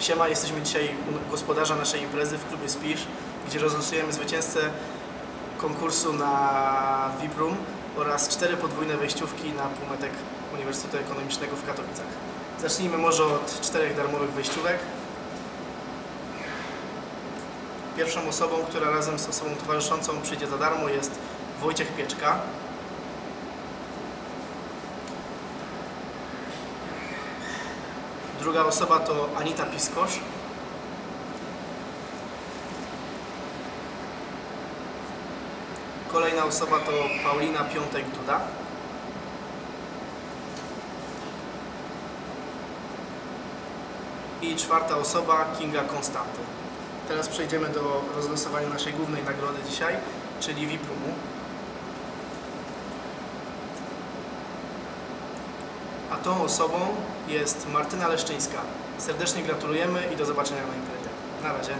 Siema, jesteśmy dzisiaj gospodarza naszej imprezy w klubie Spisz, gdzie rozlosujemy zwycięzcę konkursu na VIP Room oraz cztery podwójne wejściówki na półmetek Uniwersytetu Ekonomicznego w Katowicach. Zacznijmy może od czterech darmowych wejściówek. Pierwszą osobą, która razem z osobą towarzyszącą przyjdzie za darmo jest Wojciech Pieczka. Druga osoba to Anita Piskosz. Kolejna osoba to Paulina Piątek-Duda. I czwarta osoba Kinga Konstanty. Teraz przejdziemy do rozlosowania naszej głównej nagrody dzisiaj, czyli VIP Tą osobą jest Martyna Leszczyńska. Serdecznie gratulujemy i do zobaczenia na imprezie. Na razie.